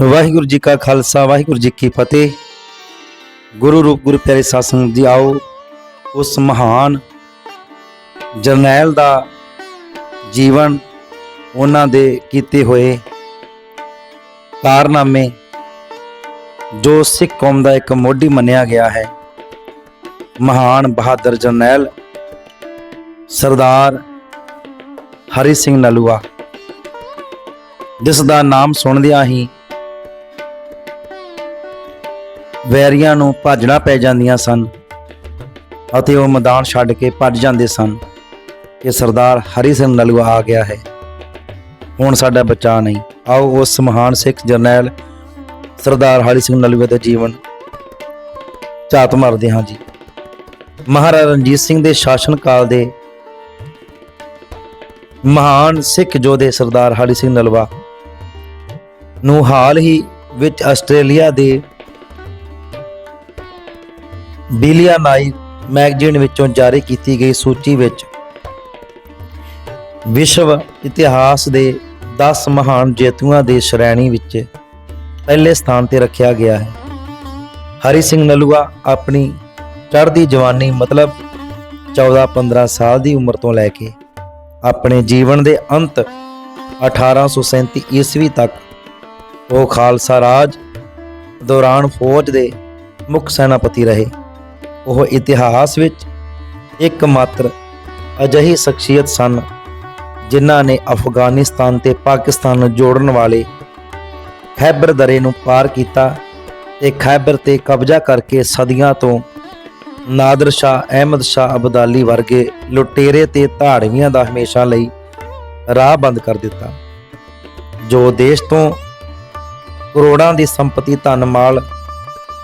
ਵਾਹਿਗੁਰੂ ਜੀ ਕਾ ਖਾਲਸਾ, ਵਾਹਿਗੁਰੂ ਜੀ ਕੀ ਫਤਿਹ। ਗੁਰੂ ਰੂਪ, ਗੁਰੂ ਪਿਆਰੇ ਸਾਧ ਸੰਗਤ ਜੀ, ਆਓ ਉਸ ਮਹਾਨ ਜਰਨੈਲ ਦਾ ਜੀਵਨ ਉਹਨਾਂ ਦੇ ਕੀਤੇ ਹੋਏ ਕਾਰਨਾਮੇ, ਜੋ ਸਿੱਖ ਕੌਮ ਦਾ ਇੱਕ ਮੋਢੀ ਮੰਨਿਆ ਗਿਆ ਹੈ। ਮਹਾਨ ਬਹਾਦਰ ਜਰਨੈਲ ਸਰਦਾਰ ਹਰੀ ਸਿੰਘ ਨਲੂਆ ਜਿਸ ਦਾ ਨਾਮ ਸੁਣਦਿਆਂ ਹੀ ਵੈਰੀਆਂ ਨੂੰ ਭੱਜਣਾ ਪੈ ਜਾਂਦੀਆਂ ਸਨ ਅਤੇ ਉਹ ਮੈਦਾਨ ਛੱਡ ਕੇ ਭੱਜ ਜਾਂਦੇ ਸਨ ਕਿ ਸਰਦਾਰ ਹਰੀ ਸਿੰਘ ਨਲੂਆ ਆ ਗਿਆ ਹੈ। ਹੁਣ ਸਾਡਾ ਬਚਾ ਨਹੀਂ। ਆਓ ਉਸ ਮਹਾਨ ਸਿੱਖ ਜਰਨੈਲ ਸਰਦਾਰ ਹਰੀ ਸਿੰਘ ਨਲੂਆ ਦਾ ਜੀਵਨ ਝਾਤ ਮਾਰਦੇ ਹਾਂ ਜੀ। ਮਹਾਰਾਜਾ ਰਣਜੀਤ ਸਿੰਘ ਦੇ ਸ਼ਾਸਨ ਕਾਲ ਦੇ ਮਹਾਨ ਸਿੱਖ ਯੋਧੇ ਸਰਦਾਰ ਹਰੀ ਸਿੰਘ ਨਲਵਾ ਨੂੰ ਹਾਲ ਹੀ ਵਿੱਚ ਆਸਟ੍ਰੇਲੀਆ ਦੇ ਬਿਲੀਆ ਨਾਈ ਮੈਗਜ਼ੀਨ ਵਿੱਚੋਂ ਜਾਰੀ ਕੀਤੀ ਗਈ ਸੂਚੀ ਵਿੱਚ ਵਿਸ਼ਵ ਇਤਿਹਾਸ ਦੇ 10 ਮਹਾਨ ਜੇਤੂਆਂ ਦੀ ਸ਼੍ਰੇਣੀ ਵਿੱਚ ਪਹਿਲੇ ਸਥਾਨ ਤੇ ਰੱਖਿਆ ਗਿਆ ਹੈ। ਹਰੀ ਸਿੰਘ ਨਲੂਆ ਆਪਣੀ ਚੜ੍ਹਦੀ ਜਵਾਨੀ ਮਤਲਬ 14-15 ਸਾਲ ਦੀ ਉਮਰ ਤੋਂ ਲੈ ਕੇ ਆਪਣੇ ਜੀਵਨ ਦੇ ਅੰਤ 1837 ਈਸਵੀ ਤੱਕ ਉਹ ਖਾਲਸਾ ਰਾਜ ਦੌਰਾਨ ਫੌਜ ਦੇ ਮੁੱਖ ਸੈਨਾਪਤੀ ਰਹੇ। ਉਹ ਇਤਿਹਾਸ ਵਿੱਚ ਇੱਕ ਮਾਤਰ ਅਜਿਹੀ ਸ਼ਖਸੀਅਤ ਸਨ, ਜਿਨ੍ਹਾਂ ਨੇ ਅਫਗਾਨਿਸਤਾਨ ਤੇ ਪਾਕਿਸਤਾਨ ਨੂੰ ਜੋੜਨ ਵਾਲੇ ਖੈਬਰ ਦਰੇ ਨੂੰ ਪਾਰ ਕੀਤਾ ਤੇ ਖੈਬਰ ਤੇ ਕਬਜ਼ਾ ਕਰਕੇ ਸਦੀਆਂ ਤੋਂ ਨਾਦਰ ਸ਼ਾਹ ਅਹਿਮਦ ਸ਼ਾਹ ਅਬਦਾਲੀ ਵਰਗੇ ਲੁਟੇਰੇ ਤੇ ਧਾੜਵੀਆਂ ਦਾ ਹਮੇਸ਼ਾ ਲਈ ਰਾਹ ਬੰਦ ਕਰ ਦਿੱਤਾ। ਜੋ ਦੇਸ਼ ਤੋਂ ਕਰੋੜਾਂ ਦੀ ਸੰਪਤੀ ਧਨ ਮਾਲ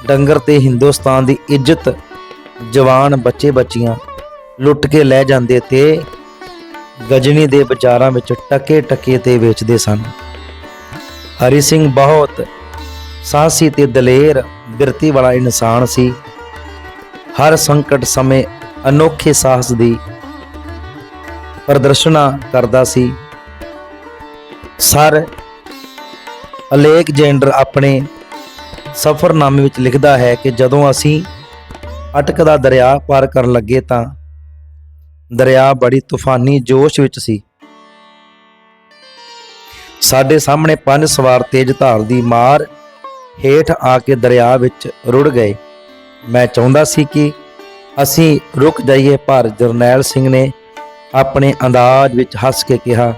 ਡੰਗਰ ਤੇ ਹਿੰਦੁਸਤਾਨ ਦੀ ਇੱਜ਼ਤ ਜਵਾਨ ਬੱਚੇ ਬੱਚੀਆਂ ਲੁੱਟ ਕੇ ਲੈ ਜਾਂਦੇ ਤੇ ਗਜਨੀ ਦੇ ਬਾਜ਼ਾਰਾਂ ਵਿੱਚ ਟਕੇ ਟਕੇ ਤੇ ਵੇਚਦੇ ਸਨ। ਹਰੀ ਸਿੰਘ ਬਹੁਤ ਸਾਹਸੀ ਤੇ ਦਲੇਰ ਬਿਰਤੀ ਵਾਲਾ ਇਨਸਾਨ ਸੀ। ਹਰ ਸੰਕਟ ਸਮੇਂ ਅਨੋਖੇ ਸਾਹਸ ਦੀ ਪ੍ਰਦਰਸ਼ਨਾ ਕਰਦਾ ਸੀ। ਸਰ ਅਲੈਗਜ਼ੈਂਡਰ ਆਪਣੇ ਸਫ਼ਰਨਾਮੇ ਵਿੱਚ ਲਿਖਦਾ ਹੈ ਕਿ ਜਦੋਂ ਅਸੀਂ ਅਟਕਦਾ ਦਰਿਆ ਪਾਰ ਕਰਨ ਲੱਗੇ ਤਾਂ ਦਰਿਆ ਬੜੀ ਤੂਫਾਨੀ ਜੋਸ਼ ਵਿੱਚ ਸੀ। ਸਾਡੇ ਸਾਹਮਣੇ ਪੰਜ ਸਵਾਰ ਤੇਜ਼ ਧਾਰ ਦੀ ਮਾਰ ਹੇਠ ਆ ਕੇ ਦਰਿਆ ਵਿੱਚ ਰੁੜ ਗਏ। ਮੈਂ ਚਾਹੁੰਦਾ ਸੀ ਕਿ ਅਸੀਂ ਰੁਕ ਜਾਈਏ, ਪਰ ਜਰਨੈਲ ਸਿੰਘ ਨੇ ਆਪਣੇ ਅੰਦਾਜ਼ ਵਿੱਚ ਹੱਸ ਕੇ ਕਿਹਾ,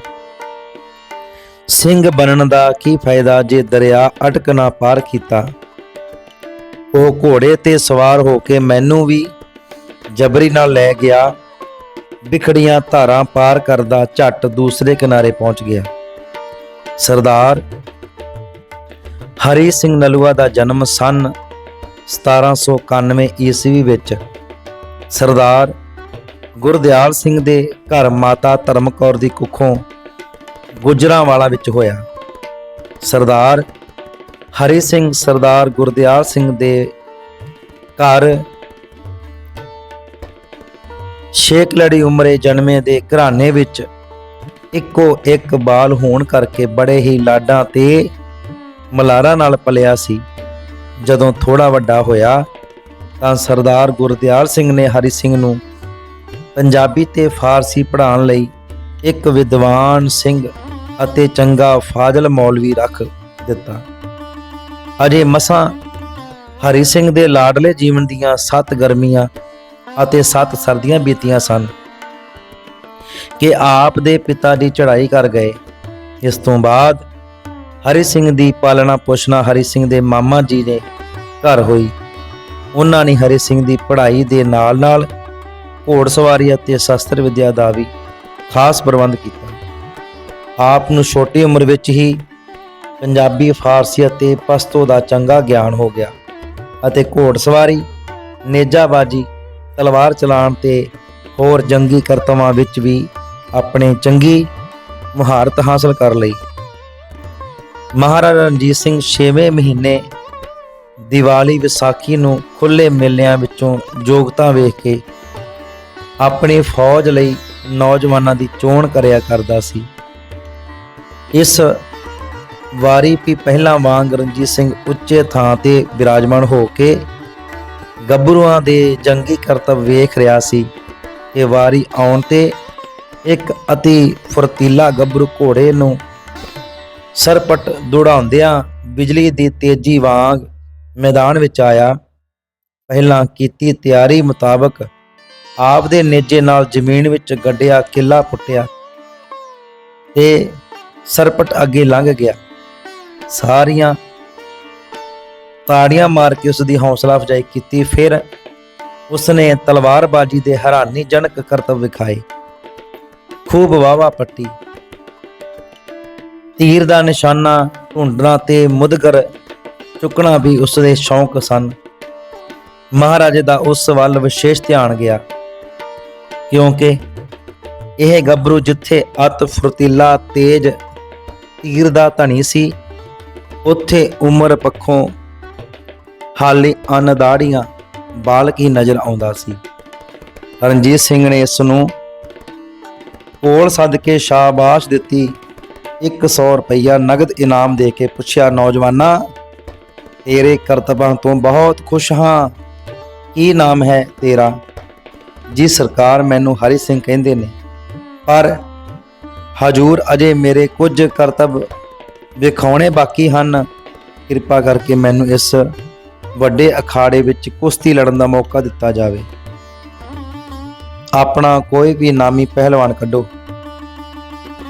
ਸਿੰਘ ਬਣਨ ਦਾ ਕੀ ਫਾਇਦਾ ਜੇ ਦਰਿਆ ਅਟਕ ਨਾ ਪਾਰ ਕੀਤਾ? ਉਹ ਘੋੜੇ ਤੇ ਸਵਾਰ ਹੋ ਕੇ ਮੈਨੂੰ ਵੀ ਜਬਰੀ ਨਾਲ ਲੈ ਗਿਆ। ਵਿਖੜੀਆਂ ਧਾਰਾਂ ਪਾਰ ਕਰਦਾ ਝੱਟ ਦੂਸਰੇ ਕਿਨਾਰੇ ਪਹੁੰਚ ਗਿਆ। ਸਰਦਾਰ ਹਰੀ ਸਿੰਘ ਨਲੂਆ ਦਾ ਜਨਮ ਸਨ 1791 ਈਸਵੀ ਵਿੱਚ। ਸਰਦਾਰ ਗੁਰਦਿਆਲ ਸਿੰਘ ਦੇ ਘਰ ਮਾਤਾ ਧਰਮ ਕੌਰ ਦੀ ਕੁੱਖੋਂ ਗੁਜਰਾਂਵਾਲਾ ਵਿੱਚ ਹੋਇਆ। ਸਰਦਾਰ ਹਰੀ ਸਿੰਘ ਸਰਦਾਰ ਗੁਰਦਿਆਲ ਸਿੰਘ ਦੇ ਘਰ ਛੇਕ ਲੜੀ ਉਮਰੇ ਜਨਮੇ ਦੇ ਘਰਾਣੇ ਵਿੱਚ ਇੱਕੋ ਇੱਕ ਬਾਲ ਹੋਣ ਕਰਕੇ ਬੜੇ ਹੀ ਲਾਡਾਂ ਤੇ ਮਲਾਰਾ ਨਾਲ ਪਲਿਆ ਸੀ। ਜਦੋਂ ਥੋੜਾ ਵੱਡਾ ਹੋਇਆ, ਤਾਂ ਸਰਦਾਰ ਗੁਰਦਿਆਲ ਸਿੰਘ ਨੇ ਹਰੀ ਸਿੰਘ ਨੂੰ ਪੰਜਾਬੀ ਤੇ ਫਾਰਸੀ ਪੜ੍ਹਾਉਣ ਲਈ ਇੱਕ ਵਿਦਵਾਨ ਸਿੰਘ ਅਤੇ ਚੰਗਾ ਫਾਜ਼ਲ ਮੌਲਵੀ ਰੱਖ ਦਿੱਤਾ। ਅਜੇ ਮਸਾਂ ਹਰੀ ਸਿੰਘ ਦੇ ਲਾਡਲੇ ਜੀਵਨ ਦੀਆਂ ਸੱਤ ਗਰਮੀਆਂ ਅਤੇ ਸੱਤ ਸਰਦੀਆਂ ਬੀਤੀਆਂ ਸਨ ਕਿ ਆਪ ਦੇ ਪਿਤਾ ਦੀ ਚੜ੍ਹਾਈ ਕਰ ਗਏ। ਇਸ ਤੋਂ ਬਾਅਦ ਹਰੀ ਸਿੰਘ ਦੀ ਪਾਲਣਾ ਪੋਸ਼ਣਾ ਹਰੀ ਸਿੰਘ ਦੇ ਮਾਮਾ ਜੀ ਦੇ ਘਰ ਹੋਈ। ਉਹਨਾਂ ਨੇ ਹਰੀ ਸਿੰਘ ਦੀ ਪੜ੍ਹਾਈ ਦੇ ਨਾਲ-ਨਾਲ ਘੋੜਸਵਾਰੀ ਅਤੇ ਸ਼ਸਤਰ ਵਿਦਿਆ ਦਾ ਵੀ ਖਾਸ ਪ੍ਰਬੰਧ ਕੀਤਾ। ਆਪ ਨੂੰ ਛੋਟੀ ਉਮਰ ਵਿੱਚ ਹੀ ਪੰਜਾਬੀ, ਫਾਰਸੀ ਅਤੇ ਪਸ਼ਤੋ ਦਾ ਚੰਗਾ ਗਿਆਨ ਹੋ ਗਿਆ ਅਤੇ ਘੋੜਸਵਾਰੀ ਨੇਜਾਬਾਜੀ, ਤਲਵਾਰ ਚਲਾਉਣ ਤੇ ਹੋਰ ਜੰਗੀ ਕਰਤਵਾਂ ਵਿੱਚ ਵੀ ਆਪਣੇ ਚੰਗੀ ਮੁਹਾਰਤ ਹਾਸਲ ਕਰ ਲਈ। ਮਹਾਰਾਜਾ ਰਣਜੀਤ ਸਿੰਘ 6ਵੇਂ ਮਹੀਨੇ ਦੀਵਾਲੀ ਵਿਸਾਖੀ ਨੂੰ ਖੁੱਲੇ ਮੇਲਿਆਂ ਵਿੱਚੋਂ ਯੋਗਤਾ ਵੇਖ ਕੇ ਆਪਣੀ ਫੌਜ ਲਈ ਨੌਜਵਾਨਾਂ ਦੀ ਚੋਣ ਕਰਿਆ ਕਰਦਾ ਸੀ। ਇਸ ਵਾਰੀ ਵੀ ਪਹਿਲਾਂ ਵਾਂਗ ਰਣਜੀਤ ਸਿੰਘ ਉੱਚੇ ਥਾਂ ਤੇ ਵਿਰਾਜਮਾਨ ਹੋ ਕੇ ਗੱਭਰੂਆਂ ਦੇ ਜੰਗੀ ਕਰਤੱਵ ਵੇਖ ਰਿਹਾ ਸੀ। ਕਿ ਵਾਰੀ ਆਉਣ ਤੇ ਇੱਕ ਅਤੀ ਫੁਰਤੀਲਾ ਗੱਭਰੂ ਘੋੜੇ ਨੂੰ ਸਰਪਟ ਦੌੜਾਉਂਦਿਆਂ ਬਿਜਲੀ ਦੀ ਤੇਜ਼ੀ ਵਾਂਗ ਮੈਦਾਨ ਵਿੱਚ ਆਇਆ। ਪਹਿਲਾਂ ਕੀਤੀ ਤਿਆਰੀ ਮੁਤਾਬਕ ਆਪ ਦੇ ਨੇਜੇ ਨਾਲ ਜ਼ਮੀਨ ਵਿੱਚ ਗੱਡਿਆ, ਕਿੱਲਾ ਪੁੱਟਿਆ ਤੇ ਸਰਪਟ ਅੱਗੇ ਲੰਘ ਗਿਆ। ਸਾਰੀਆਂ ਤਾੜੀਆਂ ਮਾਰ ਕੇ ਉਸ ਦੀ ਹੌਸਲਾ ਅਫਜ਼ਾਈ ਕੀਤੀ, ਫਿਰ ਉਸਨੇ ਤਲਵਾਰਬਾਜ਼ੀ ਦੇ ਹੈਰਾਨੀਜਨਕ ਕਰਤੱਵ ਵਿਖਾਏ। ਖੂਬ ਵਾਵਾ ਪੱਟੀ। ਤੀਰ ਦਾ ਨਿਸ਼ਾਨਾ, ਢੂੰਡਣਾ ਤੇ ਮੁਦਗਰ ਚੁੱਕਣਾ ਵੀ ਉਸ ਦੇ ਸ਼ੌਂਕ ਸਨ। ਮਹਾਰਾਜੇ ਦਾ ਉਸ ਵੱਲ ਵਿਸ਼ੇਸ਼ ਧਿਆਨ ਗਿਆ, ਕਿਉਂਕਿ ਇਹ ਗੱਭਰੂ ਜਿੱਥੇ ਅਤ ਫੁਰਤੀਲਾ ਤੇਜ ਤੀਰ ਦਾ ਧਣੀ ਸੀ ਉੱਥੇ ਉਮਰ ਪੱਖੋਂ ਹਾਲੇ ਅਨਦਾੜੀਆਂ ਬਾਲਕ ਹੀ ਨਜ਼ਰ ਆਉਂਦਾ ਸੀ। ਰਣਜੀਤ ਸਿੰਘ ਨੇ ਇਸ ਨੂੰ ਕੋਲ ਸੱਦ ਕੇ ਸ਼ਾਬਾਸ਼ ਦਿੱਤੀ। 100 ਰੁਪਈਆ ਨਗਦ ਇਨਾਮ ਦੇ ਕੇ ਪੁੱਛਿਆ, ਨੌਜਵਾਨਾ, ਤੇਰੇ ਕਰਤਬਾਂ ਤੋਂ ਬਹੁਤ ਖੁਸ਼ ਹਾਂ। ਕੀ ਨਾਮ ਹੈ ਤੇਰਾ? ਜੀ, ਸਰਕਾਰ ਮੈਨੂੰ ਹਰੀ ਸਿੰਘ ਕਹਿੰਦੇ ਨੇ। ਪਰ ਹਜੂਰ ਅਜੇ ਮੇਰੇ ਕੁਝ ਕਰਤੱਵ ਵਿਖਾਉਣੇ ਬਾਕੀ ਹਨ। ਕਿਰਪਾ ਕਰਕੇ ਮੈਨੂੰ ਇਸ ਵੱਡੇ ਅਖਾੜੇ ਵਿੱਚ ਕੁਸ਼ਤੀ ਲੜਨ ਦਾ ਮੌਕਾ ਦਿੱਤਾ ਜਾਵੇ। ਆਪਣਾ ਕੋਈ ਵੀ ਨਾਮੀ ਪਹਿਲਵਾਨ ਕੱਢੋ।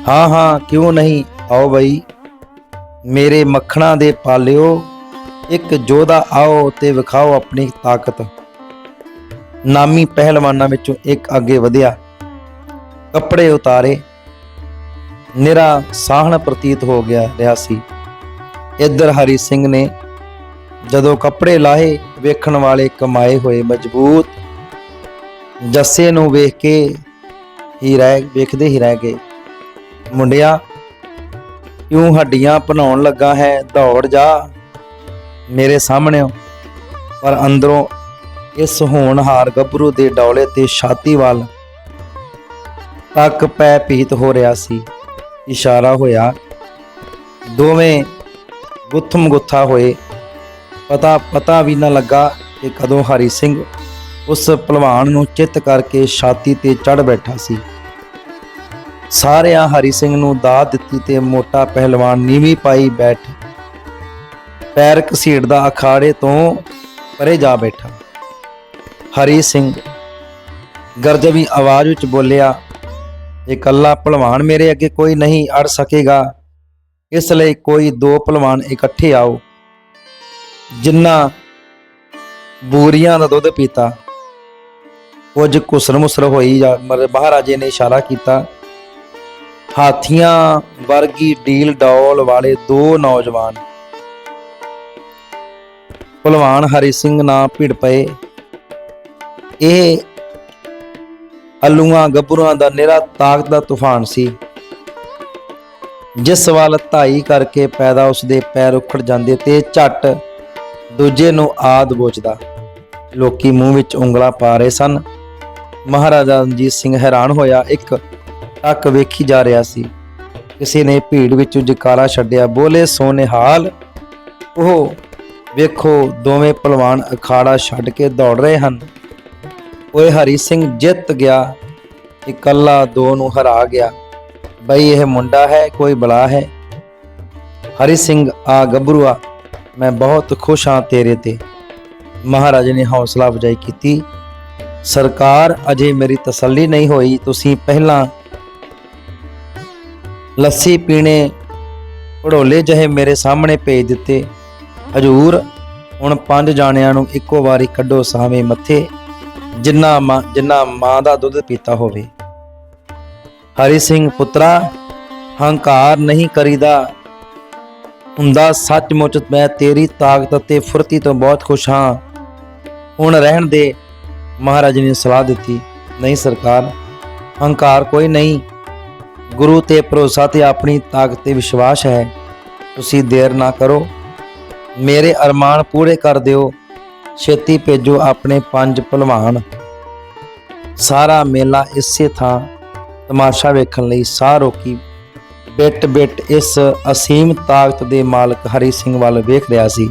ਹਾਂ ਹਾਂ, ਕਿਉਂ ਨਹੀਂ? ਆਓ ਬਈ, ਮੇਰੇ ਮੱਖਣਾ ਦੇ ਪਾਲਿਓ, ਇੱਕ ਜੋਧਾ ਆਓ ਤੇ ਵਿਖਾਓ ਆਪਣੀ ਤਾਕਤ। ਨਾਮੀ ਪਹਿਲਵਾਨਾਂ ਵਿੱਚੋਂ ਇੱਕ ਅੱਗੇ ਵਧਿਆ। ਕੱਪੜੇ ਉਤਾਰੇ। ਨਿਰਾ ਸਾਹਣ ਪ੍ਰਤੀਤ ਹੋ ਗਿਆ ਰਿਹਾ ਸੀ। ਇੱਧਰ ਹਰੀ ਸਿੰਘ ਨੇ ਜਦੋਂ ਕੱਪੜੇ ਲਾਹੇ, ਵੇਖਣ ਵਾਲੇ ਕਮਾਏ ਹੋਏ ਮਜ਼ਬੂਤ ਜੱਸੇ ਨੂੰ ਵੇਖ ਕੇ ਹੀ ਰਹਿ, ਵੇਖਦੇ ਹੀ ਰਹਿ ਗਏ। ਮੁੰਡਿਆ ਕਿਉਂ ਹੱਡੀਆਂ ਭਨਾਉਣ ਲੱਗਾ ਹੈ, ਦੌੜ ਜਾ ਮੇਰੇ ਸਾਹਮਣੇ ਪਰ ਅੰਦਰੋਂ ਇਸ ਹੋਣਹਾਰ ਗੱਭਰੂ ਦੇ ਡੌਲੇ ਤੇ ਛਾਤੀ ਵੱਲ ਤੱਕ ਪੈ ਪੀਤ ਹੋ ਰਿਹਾ ਸੀ। ਇਸ਼ਾਰਾ ਹੋਇਆ। ਦੋਵੇਂ ਗੁੱਥਮ ਗੁੱਥਾ ਹੋਏ। ਪਤਾ ਪਤਾ ਵੀ ਨਾ ਲੱਗਾ ਕਿ ਕਦੋਂ ਹਰੀ ਸਿੰਘ ਉਸ ਪਹਿਲਵਾਨ ਨੂੰ ਚਿੱਤ ਕਰਕੇ ਛਾਤੀ ਤੇ ਚੜ ਬੈਠਾ ਸੀ। ਸਾਰਿਆਂ ਹਰੀ ਸਿੰਘ ਨੂੰ ਦਾਤ ਦਿੱਤੀ ਤੇ ਮੋਟਾ ਪਹਿਲਵਾਨ ਨੀਵੀਂ ਪਾਈ ਬੈਠ ਪੈਰ ਘਸੀੜਦਾ ਅਖਾੜੇ ਤੋਂ ਪਰੇ ਜਾ ਬੈਠਾ। ਹਰੀ ਸਿੰਘ ਗਰਜਵੀ ਆਵਾਜ਼ ਵਿੱਚ ਬੋਲਿਆ ਇਕੱਲਾ ਭਲਵਾਨ ਮੇਰੇ ਅੱਗੇ ਕੋਈ ਨਹੀਂ ਅੜ ਸਕੇਗਾ, ਇਸ ਲਈ ਕੋਈ ਦੋ ਪਹਿਲਵਾਨ ਇਕੱਠੇ ਆਓ, ਜਿੰਨਾ ਬੂਰੀਆਂ ਦਾ ਦੁੱਧ ਪੀਤਾ। ਕੁਝ ਕੁਸਰ ਮੁਸਰ ਹੋਈ ਮਹਾਰਾਜੇ ਨੇ ਇਸ਼ਾਰਾ ਕੀਤਾ। ਹਾਥੀਆਂ ਵਰਗੀ ਡੀਲ ਡੌਲ ਵਾਲੇ ਦੋ ਨੌਜਵਾਨ। ਭਲਵਾਨ ਹਰੀ ਸਿੰਘ ਨਾਂ ਭਿੜ ਪਏ। ਇਹ ਅਲੂਆਂ ਗੱਭਰੂਆਂ ਦਾ ਨਿਰਾ ਤਾਕਤ ਦਾ ਤੂਫਾਨ ਸੀ। ਜਿਸ ਵੱਲ ਧਾਈ ਕਰਕੇ ਪੈਦਾ ਉਸ ਦੇ ਪੈਰ ਉਖੜ ਜਾਂਦੇ ਤੇ ਝੱਟ ਦੂਜੇ ਨੂੰ ਆਦ ਬੋਚਦਾ। ਲੋਕੀ ਮੂੰਹ ਵਿੱਚ ਉਂਗਲਾਂ ਪਾ ਰਹੇ ਸਨ। ਮਹਾਰਾਜਾ ਰਣਜੀਤ ਸਿੰਘ ਹੈਰਾਨ ਹੋਇਆ, ਇੱਕ ਟੱਕ ਵੇਖੀ ਜਾ ਰਿਹਾ ਸੀ। ਕਿਸੇ ਨੇ ਭੀੜ ਵਿੱਚੋਂ ਜਕਾਰਾ ਛੱਡਿਆ, ਬੋਲੇ ਸੋਨੇਹਾਲ ਉਹ ਵੇਖੋ, ਦੋਵੇਂ ਪਹਿਲਵਾਨ ਅਖਾੜਾ ਛੱਡ ਕੇ ਦੌੜ ਰਹੇ ਹਨ। ਓਏ ਹਰੀ ਸਿੰਘ, ਜਿੱਤ ਗਿਆ। ਇਕੱਲਾ ਦੋ ਨੂੰ ਹਰਾ ਗਿਆ। ਬਈ ਇਹ ਮੁੰਡਾ ਹੈ, ਕੋਈ ਬਲਾ ਹੈ। ਹਰੀ ਸਿੰਘ, ਆ ਗੱਭਰੂਆ, ਮੈਂ ਬਹੁਤ ਖੁਸ਼ ਹਾਂ ਤੇਰੇ ਤੇ। ਮਹਾਰਾਜ ਨੇ ਹੌਸਲਾ ਅਫਜ਼ਾਈ ਕੀਤੀ। ਸਰਕਾਰ, ਅਜੇ ਮੇਰੀ ਤਸੱਲੀ ਨਹੀਂ ਹੋਈ। ਤੁਸੀਂ ਪਹਿਲਾਂ ਲੱਸੀ ਪੀਣੇ ਘੜੋਲੇ ਜਹੇ ਮੇਰੇ ਸਾਹਮਣੇ ਭੇਜ ਦਿੱਤੇ। ਹਜੂਰ, ਹੁਣ ਪੰਜ ਜਾਣਿਆਂ ਨੂੰ ਇੱਕੋ ਵਾਰੀ ਕੱਢੋ ਸਾਵੇਂ ਮੱਥੇ। ਜਿੰਨਾ ਮਾਂ ਜਿੰਨਾ ਮਾਂ ਦਾ ਦੁੱਧ ਪੀਤਾ ਹੋਵੇ। ਹਰੀ ਸਿੰਘ ਪੁੱਤਰਾ, ਹੰਕਾਰ ਨਹੀਂ ਕਰੀਦਾ। ਹੁੰਦਾ ਸੱਚਮੁੱਚ ਮੈਂ ਤੇਰੀ ਤਾਕਤ ਅਤੇ ਫੁਰਤੀ ਤੋਂ ਬਹੁਤ ਖੁਸ਼ ਹਾਂ। ਹੁਣ ਰਹਿਣ ਦੇ, ਮਹਾਰਾਜ ਨੇ ਸਲਾਹ ਦਿੱਤੀ, ਨਹੀਂ ਸਰਕਾਰ, ਹੰਕਾਰ ਕੋਈ ਨਹੀਂ। ਗੁਰੂ ਤੇ ਭਰੋਸਾ ਤੇ ਆਪਣੀ ਤਾਕਤ ਤੇ ਵਿਸ਼ਵਾਸ ਹੈ। ਤੁਸੀਂ ਦੇਰ ਨਾ ਕਰੋ। ਮੇਰੇ ਅਰਮਾਨ ਪੂਰੇ ਕਰ ਦਿਓ। ਛੇਤੀ ਭੇਜੋ ਆਪਣੇ ਪੰਜ ਪਹਿਲਵਾਨ। ਸਾਰਾ ਮੇਲਾ ਇਸੇ ਥਾਂ ਤਮਾਸ਼ਾ ਵੇਖਣ ਲਈ ਸਾਹ ਰੋਕੀ। ਬਿੱਟ ਬਿੱਟ ਇਸ ਅਸੀਮ ਤਾਕਤ ਦੇ ਮਾਲਕ ਹਰੀ ਸਿੰਘ ਵੱਲ ਵੇਖ ਰਿਹਾ ਸੀ।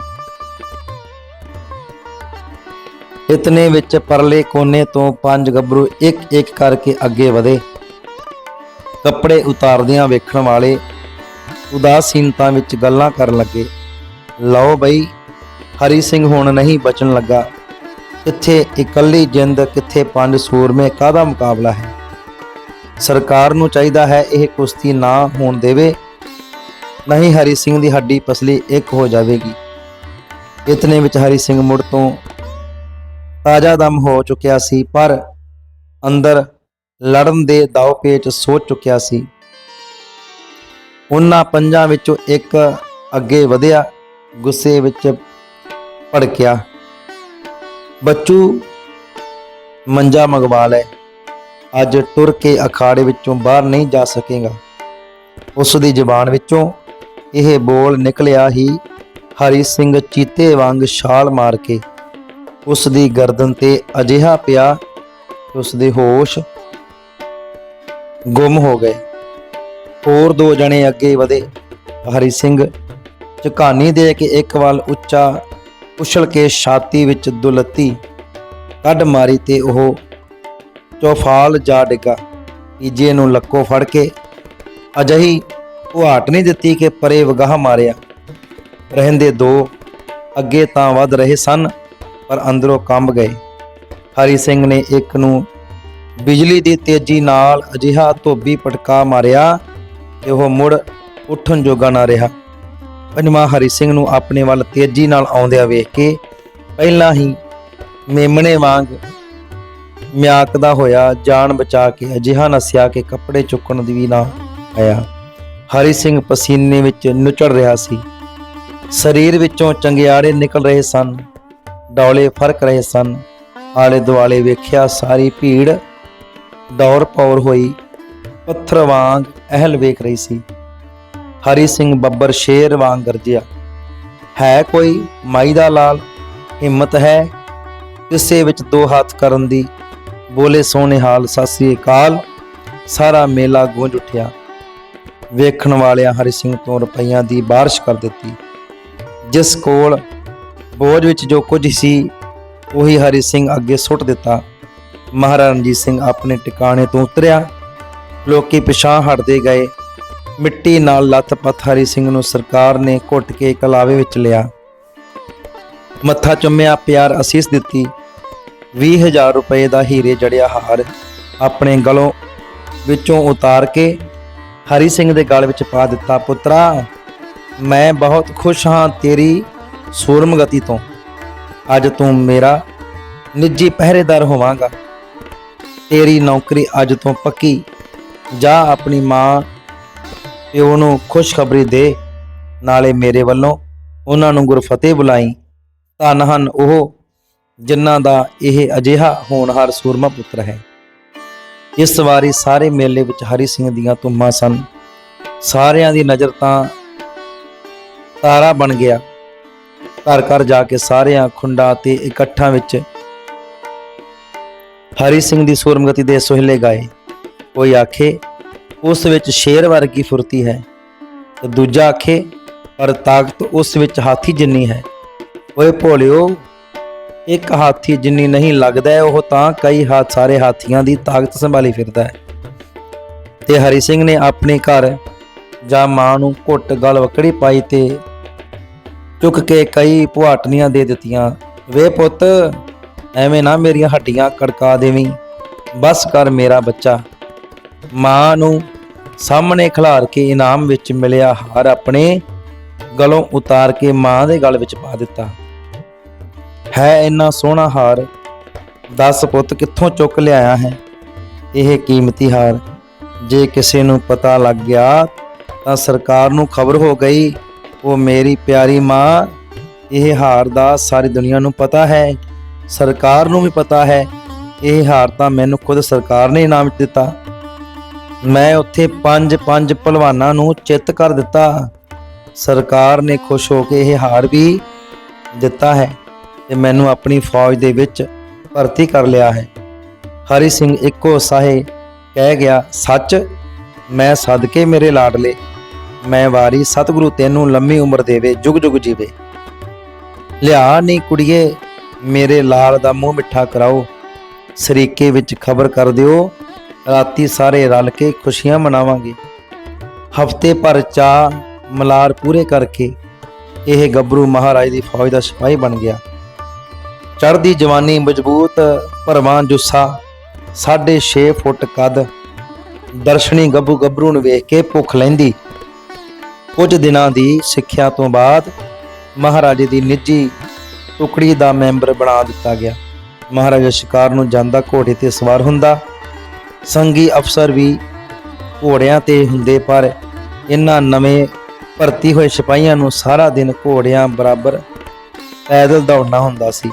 ਇਤਨੇ ਵਿੱਚ ਪਰਲੇ ਕੋਨੇ ਤੋਂ ਪੰਜ ਗੱਭਰੂ ਇੱਕ ਇੱਕ ਕਰਕੇ ਅੱਗੇ ਵਧੇ। ਕੱਪੜੇ ਉਤਾਰਦਿਆਂ ਵੇਖਣ ਵਾਲੇ ਉਦਾਸੀਨਤਾ ਵਿੱਚ ਗੱਲਾਂ ਕਰਨ ਲੱਗੇ। ਲਓ ਬਈ ਹਰੀ ਸਿੰਘ ਹੁਣ ਨਹੀਂ ਬਚਣ ਲੱਗਾ। ਕਿੱਥੇ ਇਕੱਲੀ ਜਿੰਦ ਕਿੱਥੇ ਪੰਜ ਸੂਰਮੇ ਕਾਹਦਾ ਮੁਕਾਬਲਾ ਹੈ? ਸਰਕਾਰ ਨੂੰ ਚਾਹੀਦਾ ਹੈ ਇਹ ਕੁਸ਼ਤੀ ਨਾ ਹੋਣ ਦੇਵੇ। ਨਹੀਂ ਹਰੀ ਸਿੰਘ ਦੀ ਹੱਡੀ ਪਸਲੀ ਇੱਕ ਹੋ ਜਾਵੇਗੀ। ਇਤਨੇ ਵਿੱਚ ਹਰੀ ਸਿੰਘ ਮੁੜ ਤੋਂ ਤਾਜ਼ਾ ਦਮ ਹੋ ਚੁੱਕਿਆ ਸੀ, ਪਰ ਅੰਦਰ ਲੜਨ ਦੇ ਦਾਅ ਪੇਚ ਸੋਚ ਚੁੱਕਿਆ ਸੀ। ਉਹਨਾਂ ਪੰਜਾਂ ਵਿੱਚੋਂ ਇੱਕ ਅੱਗੇ ਵਧਿਆ, ਗੁੱਸੇ ਵਿੱਚ ਭੜਕਿਆ। ਬੱਚੂ ਮੰਜਾ ਮੰਗਵਾ ਲੈ। ਅੱਜ ਟੁਰ ਕੇ ਅਖਾੜੇ ਵਿੱਚੋਂ ਬਾਹਰ ਨਹੀਂ ਜਾ ਸਕੇਗਾ। ਉਸ ਦੀ ਜ਼ੁਬਾਨ ਵਿੱਚੋਂ ਇਹ ਬੋਲ ਨਿਕਲਿਆ ਹੀ ਹਰੀ ਸਿੰਘ ਚੀਤੇ ਵਾਂਗ ਛਾਲ ਮਾਰ ਕੇ। ਉਸ ਦੀ ਗਰਦਨ ਤੇ ਅਜਿਹਾ ਪਿਆ ਕਿ ਉਸ ਦੇ ਹੋਸ਼ ਗੁੰਮ ਹੋ ਗਏ। ਹੋਰ ਦੋ ਜਣੇ ਅੱਗੇ ਵਧੇ। ਹਰੀ ਸਿੰਘ ਝਕਾਨੀ ਦੇ ਕੇ ਇੱਕ ਵੱਲ ਉੱਚਾ ਉਛਲ ਕੇ ਛਾਤੀ ਵਿੱਚ ਦੁਲੱਤੀ ਕੱਢ ਮਾਰੀ ਤੇ ਉਹ ਚੌਫਾਲ ਜਾ ਡਿੱਗਾ। ਤੀਜੇ ਨੂੰ ਲੱਕੋ ਫੜ ਕੇ ਅਜਹੀ ਘਾਟ ਨਹੀਂ ਦਿੱਤੀ ਕਿ ਪਰੇ ਵਗਾਹ ਮਾਰਿਆ। ਰਹਿੰਦੇ ਦੋ ਅੱਗੇ ਤਾਂ ਵੱਧ ਰਹੇ ਸਨ, ਪਰ ਅੰਦਰੋਂ ਕੰਬ ਗਏ। ਹਰੀ ਸਿੰਘ ਨੇ ਇੱਕ ਨੂੰ ਬਿਜਲੀ ਦੀ ਤੇਜ਼ੀ ਨਾਲ ਅਜਿਹਾ ਧੋਬੀ ਪਟਕਾ ਮਾਰਿਆ ਕਿ ਉਹ ਮੁੜ ਉੱਠਣ ਜੋਗਾ ਨਾ ਰਿਹਾ। ਪੰਜਵਾਂ ਹਰੀ ਸਿੰਘ ਨੂੰ ਆਪਣੇ ਵੱਲ ਤੇਜ਼ੀ ਨਾਲ ਆਉਂਦਿਆਂ ਵੇਖ ਕੇ ਪਹਿਲਾਂ ਹੀ ਮੇਮਣੇ ਵਾਂਗ ਮਿਆਕਦਾ ਹੋਇਆ ਜਾਨ ਬਚਾ ਕੇ ਅਜਿਹਾ ਨਸਿਆ ਕਿ ਕੱਪੜੇ ਚੁੱਕਣ ਦੀ ਵੀ ਨਾ ਆਇਆ। ਹਰੀ ਸਿੰਘ ਪਸੀਨੇ ਵਿੱਚ ਨੁਚੜ ਰਿਹਾ ਸੀ। ਸਰੀਰ ਵਿੱਚੋਂ ਚੰਗਿਆੜੇ ਨਿਕਲ ਰਹੇ ਸਨ। ਡੌਲੇ ਫ਼ਰਕ ਰਹੇ ਸਨ। ਆਲੇ ਦੁਆਲੇ ਵੇਖਿਆ ਸਾਰੀ ਭੀੜ ਦੌਰ ਪੌਰ ਹੋਈ। ਪੱਥਰ ਵਾਂਗ ਅਹਿਲ ਵੇਖ ਰਹੀ ਸੀ। ਹਰੀ ਸਿੰਘ ਬੱਬਰ ਸ਼ੇਰ ਵਾਂਗ ਗਰਜਿਆ। ਹੈ ਕੋਈ ਮਾਈ ਦਾ ਲਾਲ, ਹਿੰਮਤ ਹੈ ਕਿਸੇ ਵਿੱਚ ਦੋ ਹੱਥ ਕਰਨ ਦੀ। ਬੋਲੇ ਸੋਹਣੇ ਹਾਲ ਸਤਿ ਸ੍ਰੀ ਅਕਾਲ, ਸਾਰਾ ਮੇਲਾ ਗੂੰਜ ਉੱਠਿਆ। ਵੇਖਣ ਵਾਲਿਆਂ ਹਰੀ ਸਿੰਘ ਤੋਂ ਰੁਪਈਆਂ ਦੀ ਬਾਰਿਸ਼ ਕਰ ਦਿੱਤੀ। ਜਿਸ ਕੋਲ ਬੋਝ ਵਿੱਚ ਜੋ ਕੁਝ ਸੀ, ਉਹੀ ਹਰੀ ਸਿੰਘ ਅੱਗੇ ਸੁੱਟ ਦਿੱਤਾ। ਮਹਾਰਾਜਾ ਰਣਜੀਤ ਸਿੰਘ ਆਪਣੇ ਟਿਕਾਣੇ ਤੋਂ ਉਤਰਿਆ। ਲੋਕੀ ਪਿਛਾਂ ਹਟਦੇ ਗਏ। ਮਿੱਟੀ ਨਾਲ ਲੱਤ-ਪੱਥ ਹਰੀ ਸਿੰਘ ਨੂੰ ਸਰਕਾਰ ਨੇ ਘੁੱਟ ਕੇ ਕਲਾਵੇ ਵਿੱਚ ਲਿਆ। ਮੱਥਾ ਚੁੰਮਿਆ, ਪਿਆਰ ਅਸੀਸ ਦਿੱਤੀ। 20000 ਰੁਪਏ ਦਾ ਹੀਰੇ ਜੜਿਆ ਹਾਰ ਆਪਣੇ ਗਲੋਂ ਵਿੱਚੋਂ ਉਤਾਰ ਕੇ ਹਰੀ ਸਿੰਘ ਦੇ ਗਲ ਵਿੱਚ ਪਾ ਦਿੱਤਾ, ਪੁੱਤਰਾ, ਮੈਂ ਬਹੁਤ ਖੁਸ਼ ਹਾਂ ਤੇਰੀ ਸੂਰਮਗਤੀ ਤੋਂ। ਅੱਜ ਤੂੰ ਮੇਰਾ ਨਿੱਜੀ ਪਹਿਰੇਦਾਰ ਹੋਵਾਂਗਾ। ਤੇਰੀ ਨੌਕਰੀ ਅੱਜ ਤੋਂ ਪੱਕੀ। ਜਾ ਆਪਣੀ ਮਾਂ ਪਿਓ ਨੂੰ ਖੁਸ਼ਖਬਰੀ ਦੇ ਨਾਲੇ ਮੇਰੇ ਵੱਲੋਂ ਉਹਨਾਂ ਨੂੰ ਗੁਰਫਤਿਹ ਬੁਲਾਈ। ਧੰਨ ਹਨ ਉਹ ਜਿਨ੍ਹਾਂ ਦਾ ਇਹ ਅਜਿਹਾ ਹੋਣਹਾਰ ਸੂਰਮਾ ਪੁੱਤਰ ਹੈ। ਇਸ ਵਾਰੀ ਸਾਰੇ ਮੇਲੇ ਵਿੱਚ ਹਰੀ ਸਿੰਘ ਦੀਆਂ ਧੁੰਮਾਂ ਸਨ। ਸਾਰਿਆਂ ਦੀ ਨਜ਼ਰ ਤਾਂ ਤਾਰਾ ਬਣ ਗਿਆ। ਘਰ ਘਰ ਜਾ ਕੇ ਸਾਰਿਆਂ ਖੁੰਡਾ ਤੇ ਇਕੱਠਾਂ ਵਿੱਚ ਹਰੀ ਸਿੰਘ ਦੀ ਸੂਰਮਗਤੀ ਦੇ ਸੋਹਿਲੇ ਗਾਏ। ਕੋਈ ਆਖੇ ਉਸ ਵਿੱਚ ਸ਼ੇਰ ਵਰਗੀ ਫੁਰਤੀ ਹੈ ਤੇ ਦੂਜਾ ਆਖੇ, ਪਰ ਤਾਕਤ ਉਸ ਵਿੱਚ ਹਾਥੀ ਜਿੰਨੀ ਹੈ। ਓਏ ਭੋਲਿਓ, ਇੱਕ ਹਾਥੀ ਜਿੰਨੀ ਨਹੀਂ ਲੱਗਦਾ ਉਹ ਤਾਂ ਕਈ ਹੱਥ ਸਾਰੇ ਹਾਥੀਆਂ ਦੀ ਤਾਕਤ ਸੰਭਾਲੀ ਫਿਰਦਾ ਹੈ। ਤੇ ਹਰੀ ਸਿੰਘ ਨੇ ਆਪਣੇ ਘਰ ਜਾਂ ਮਾਂ ਨੂੰ ਘੁੱਟ ਗਲ ਵਕੜੀ ਪਾਈ ਤੇ ਚੁੱਕ ਕੇ ਕਈ ਪੁਆਟਨੀਆਂ ਦੇ ਦਿੱਤੀਆਂ। ਵੇ ਪੁੱਤ, ਐਵੇਂ ਨਾ ਮੇਰੀਆਂ ਹੱਡੀਆਂ ਕੜਕਾ ਦੇਵੀਂ, ਬਸ ਕਰ ਮੇਰਾ ਬੱਚਾ। ਮਾਂ ਨੂੰ ਸਾਹਮਣੇ ਖਿਲਾਰ ਕੇ ਇਨਾਮ ਵਿੱਚ ਮਿਲਿਆ ਹਾਰ ਆਪਣੇ ਗਲੋਂ ਉਤਾਰ ਕੇ ਮਾਂ ਦੇ ਗਲ ਵਿੱਚ ਪਾ ਦਿੱਤਾ। ਹੈ ਇੰਨਾ ਸੋਹਣਾ ਹਾਰ, ਦਸ ਪੁੱਤ ਕਿੱਥੋਂ ਚੁੱਕ ਲਿਆਇਆ ਹੈ? ਇਹ ਕੀਮਤੀ ਹਾਰ, ਜੇ ਕਿਸੇ ਨੂੰ ਪਤਾ ਲੱਗ ਗਿਆ ਤਾਂ ਸਰਕਾਰ ਨੂੰ ਖਬਰ ਹੋ ਗਈ, ਉਹ ਮੇਰੀ ਪਿਆਰੀ ਮਾਂ, ਇਹ ਹਾਰ ਦਾ ਸਾਰੀ ਦੁਨੀਆ ਨੂੰ ਪਤਾ ਹੈ, ਸਰਕਾਰ ਨੂੰ ਵੀ ਪਤਾ ਹੈ, ਇਹ ਹਾਰ ਤਾਂ ਮੈਨੂੰ ਖੁਦ ਸਰਕਾਰ ਨੇ ਇਨਾਮ ਦਿੱਤਾ। ਮੈਂ ਉੱਥੇ ਪੰਜ ਪੰਜ ਪਹਿਲਵਾਨਾਂ ਨੂੰ ਚਿੱਤ ਕਰ ਦਿੱਤਾ। ਸਰਕਾਰ ਨੇ ਖੁਸ਼ ਹੋ ਕੇ ਇਹ ਹਾਰ ਵੀ ਦਿੱਤਾ ਹੈ ਤੇ ਮੈਨੂੰ ਆਪਣੀ ਫੌਜ ਦੇ ਵਿੱਚ ਭਰਤੀ ਕਰ ਲਿਆ ਹੈ। ਹਰੀ ਸਿੰਘ ਇੱਕੋ ਸਾਹੇ ਕਹਿ ਗਿਆ, ਸੱਚ, ਮੈਂ ਸਦਕੇ ਮੇਰੇ ਲਾਡਲੇ, ਮੈਂ ਵਾਰੀ ਸਤਿਗੁਰੂ ਤੈਨੂੰ ਲੰਮੀ ਉਮਰ ਦੇਵੇ, ਜੁਗ ਜੁਗ ਜੀਵੇ। ਲਿਆ ਨਹੀਂ ਕੁੜੀਏ, ਮੇਰੇ ਲਾਲ ਦਾ ਮੂੰਹ ਮਿੱਠਾ ਕਰਾਓ, ਸਰੀਕੇ ਵਿੱਚ ਖਬਰ ਕਰ ਦਿਓ ਰਾਤੀ ਸਾਰੇ ਰਲ ਕੇ ਖੁਸ਼ੀਆਂ ਮਨਾਵਾਂਗੇ। ਹਫ਼ਤੇ ਭਰ ਚਾ ਮਲਾਰ ਪੂਰੇ ਕਰਕੇ ਇਹ ਗੱਭਰੂ ਮਹਾਰਾਜ ਦੀ ਫੌਜ ਦਾ ਸਿਪਾਹੀ ਬਣ ਗਿਆ। ਚੜ੍ਹਦੀ ਜਵਾਨੀ ਮਜ਼ਬੂਤ, ਭਰਵਾਂ ਜੁੱਸਾ 6.5 ਫੁੱਟ ਕੱਦ, ਦਰਸ਼ਨੀ ਗੱਭੂ ਗੱਭਰੂ ਨੂੰ ਵੇਖ ਕੇ ਭੁੱਖ ਲੈਂਦੀ। ਕੁਝ ਦਿਨਾਂ ਦੀ ਸਿੱਖਿਆ ਤੋਂ ਬਾਅਦ ਮਹਾਰਾਜੇ ਦੀ ਨਿੱਜੀ ਟੁਕੜੀ ਦਾ ਮੈਂਬਰ ਬਣਾ ਦਿੱਤਾ ਗਿਆ। ਮਹਾਰਾਜਾ ਸ਼ਿਕਾਰ ਨੂੰ ਜਾਂਦਾ ਘੋੜੇ ਤੇ ਸਵਾਰ ਹੁੰਦਾ। ਸੰਗੀ ਅਫਸਰ ਵੀ ਘੋੜਿਆਂ ਤੇ ਹੁੰਦੇ, ਪਰ ਇਹਨਾਂ ਨਵੇਂ ਭਰਤੀ ਹੋਏ ਸਿਪਾਹੀਆਂ ਨੂੰ ਸਾਰਾ ਦਿਨ ਘੋੜਿਆਂ ਬਰਾਬਰ ਪੈਦਲ ਦੌੜਨਾ ਹੁੰਦਾ ਸੀ।